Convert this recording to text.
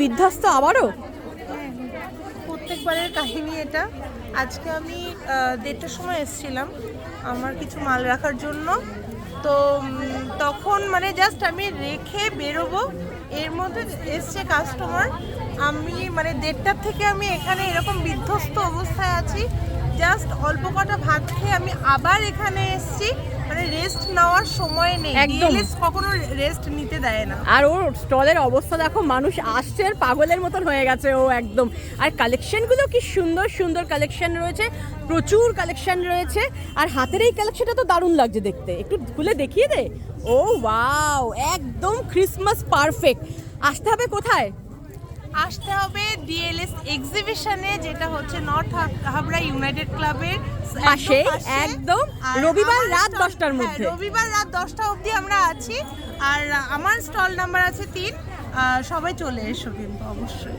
বিধ্বস্ত আবারও প্রত্যেকবারের কাহিনী এটা। আজকে আমি দেড়টার সময় এসেছিলাম আমার কিছু মাল রাখার জন্য। তো তখন মানে জাস্ট আমি রেখে বেরোবো, এর মধ্যে এসছে কাস্টমার আমি মানে দেড়টার থেকে আমি এখানে এরকম বিধ্বস্ত অবস্থায় আছি। জাস্ট অল্প কটা ভাত খেয়ে আমি আবার এখানে এসেছি। নেওয়ার সময় নেই। একদম। কখনো রেস্ট নিতে দেয় না। আর ওর স্টলের অবস্থা দেখো মানুষ আসছে পাগলের মতন হয়ে গেছে ও একদম। আর কালেকশনগুলো কি সুন্দর সুন্দর কালেকশন রয়েছে প্রচুর কালেকশন রয়েছে। আর হাতের এই কালেকশনটা তো দারুণ লাগছে দেখতে। একটু খুলে দেখিয়ে দে। ও ওয়াও একদম ক্রিসমাস পারফেক্ট আসতে হবে কোথায়? আসতে হবে ডিএলএস এক্সিবিশনে যেটা হচ্ছে নর্থ হাবড়া ইউনাইটেড ক্লাবের পাশে, একদম রবিবার রাত দশটার 10টার হ্যাঁ, মধ্যে। রবিবার রাত দশটা অবধি আমরা আছি। আর আমার স্টল নাম্বার আছে তিন। সবাই চলে এসো কিন্তু অবশ্যই।